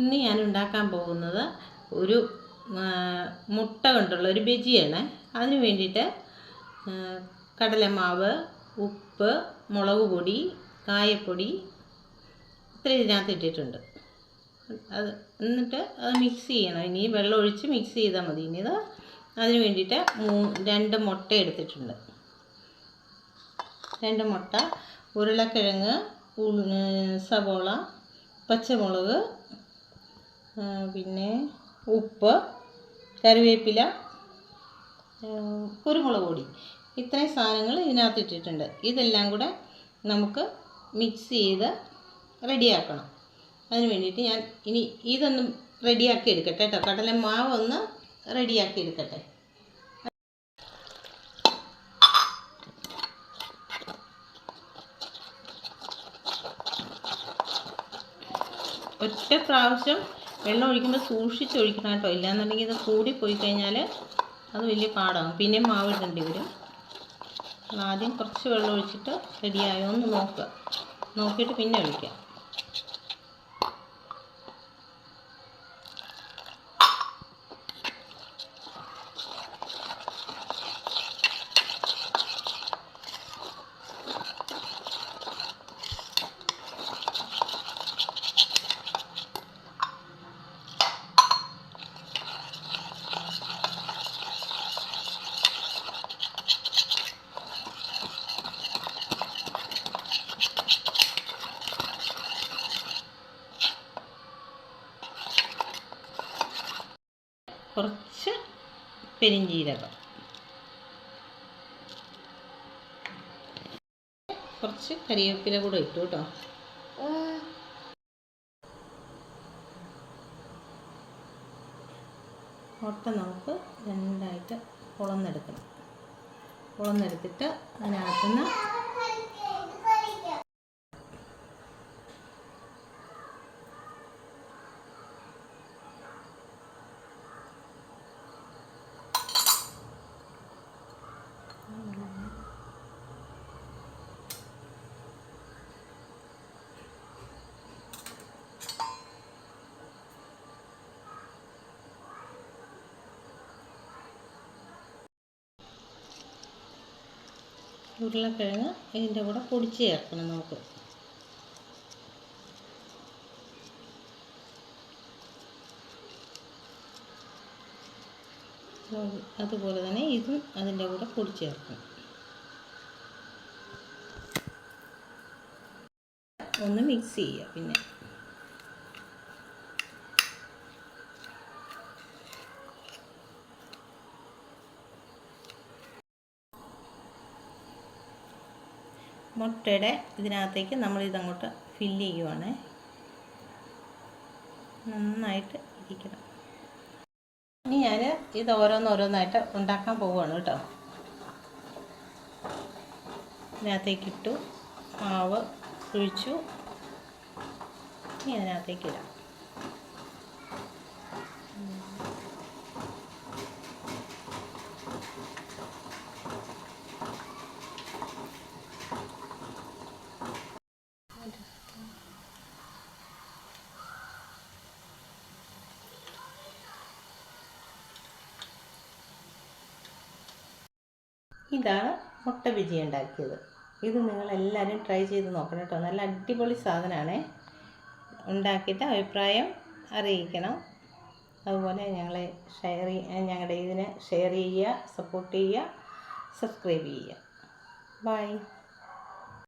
ഇന്ന് ഞാൻ ഉണ്ടാക്കാൻ പോകുന്നത് ഒരു മുട്ട കൊണ്ടുള്ള ഒരു ബജിയാണ്. അതിന് വേണ്ടിയിട്ട് കടലമാവ് ഉപ്പ് മുളക് പൊടി കായപ്പൊടി ഇത്ര ഇതിനകത്ത് ഇട്ടിട്ടുണ്ട്. അത് എന്നിട്ട് അത് മിക്സ് ചെയ്യണം. ഇനി വെള്ളം ഒഴിച്ച് മിക്സ് ചെയ്താൽ മതി. ഇനി ഇത് അതിന് വേണ്ടിയിട്ട് മൂ രണ്ട് മുട്ട എടുത്തിട്ടുണ്ട്. രണ്ട് മുട്ട ഉരുളക്കിഴങ്ങ് സവോള പച്ചമുളക് പിന്നെ ഉപ്പ് കറിവേപ്പില കുരുമുളക് പൊടി. ഇത്രയും സാധനങ്ങൾ ഇതിനകത്ത് ഇട്ടിട്ടുണ്ട്. ഇതെല്ലാം കൂടെ നമുക്ക് മിക്സ് ചെയ്ത് റെഡിയാക്കണം. അതിന് വേണ്ടിയിട്ട് ഞാൻ ഇനി ഇതൊന്ന് റെഡിയാക്കി എടുക്കട്ടെ കേട്ടോ. കടല മാവ് ഒന്ന് റെഡിയാക്കി എടുക്കട്ടെ. ഒറ്റ പ്രാവശ്യം വെള്ളം ഒഴിക്കുമ്പോൾ സൂക്ഷിച്ച് ഒഴിക്കണം കേട്ടോ. ഇല്ലാന്നുണ്ടെങ്കിൽ ഇത് കൂടി പോയി കഴിഞ്ഞാൽ അത് വലിയ പാടാകും പിന്നെ മാവ് ഇടേണ്ടി വരും. ആദ്യം കുറച്ച് വെള്ളം ഒഴിച്ചിട്ട് റെഡിയായോ എന്ന് നോക്കുക. നോക്കിയിട്ട് പിന്നെ ഒഴിക്കാം. കുറച്ച് പെരിഞ്ജീരകം കുറച്ച് കരിവേപ്പില കൂടെ ഇട്ടു കേട്ടോ. മുട്ട നമുക്ക് രണ്ടായിട്ട് കുളന്നെടുക്കണം കുളന്നെടുത്തിട്ട് അതിനകത്തുനിന്ന് ഉരുളക്കിഴങ്ങ് ഇതിന്റെ കൂടെ പൊടിച്ച് ചേർക്കണം നമുക്ക്. അത് അതുപോലെ തന്നെ ഇതും അതിന്റെ കൂടെ പൊടിച്ച് ചേർക്കണം. ഒന്ന് മിക്സ് ചെയ്യുക പിന്നെ. മുട്ടയുടെ ഇതിനകത്തേക്ക് നമ്മൾ ഇതങ്ങോട്ട് ഫില്ല് ചെയ്യുവാണ്. നന്നായിട്ട് ഇരിക്കണം. ഇനി ഞാൻ ഇത് ഓരോന്നോരോന്നായിട്ട് ഉണ്ടാക്കാൻ പോവുകയാണ് കേട്ടോ. ഇതിനകത്തേക്ക് ഇട്ടു മാവ് ഒഴിച്ചു. ഇനി അതിനകത്തേക്ക് ഇടാം. ഇതാണ് മുട്ട ബിജി ഉണ്ടാക്കിയത്. ഇത് നിങ്ങളെല്ലാവരും ട്രൈ ചെയ്ത് നോക്കണം കേട്ടോ. നല്ല അടിപൊളി സാധനമാണേ. ഉണ്ടാക്കിയിട്ട് അഭിപ്രായം അറിയിക്കണം. അതുപോലെ ഞങ്ങളെ ഷെയർ ഞങ്ങളുടെ ഇതിനെ ഷെയർ ചെയ്യുക സപ്പോർട്ട് ചെയ്യുക സബ്സ്ക്രൈബ് ചെയ്യുക. ബൈ